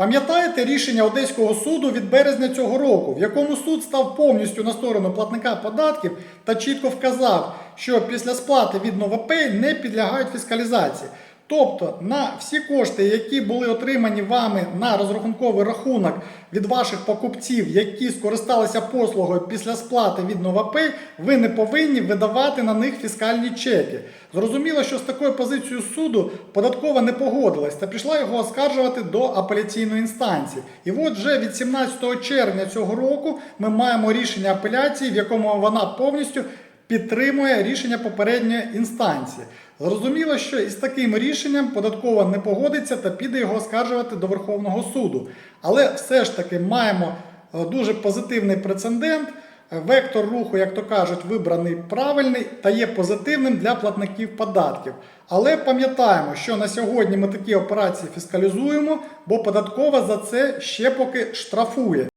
Пам'ятаєте рішення Одеського суду від березня цього року, в якому суд став повністю на сторону платника податків та чітко вказав, що після сплати від Новопей не підлягають фіскалізації. Тобто на всі кошти, які були отримані вами на розрахунковий рахунок від ваших покупців, які скористалися послугою після сплати від Новопей, ви не повинні видавати на них фіскальні чеки. Зрозуміло, що з такою позицією суду податкова не погодилась та пішла його оскаржувати до апеляційної інстанції. І от вже від 17 червня цього року ми маємо рішення апеляції, в якому вона повністю підтримує рішення попередньої інстанції. Зрозуміло, що із таким рішенням податкова не погодиться та піде його оскаржувати до Верховного суду. Але все ж таки маємо е, дуже позитивний прецедент. Е, Вектор руху, як то кажуть, вибраний правильний та є позитивним для платників податків. Але пам'ятаємо, що на сьогодні ми такі операції фіскалізуємо, бо податкова за це ще поки штрафує.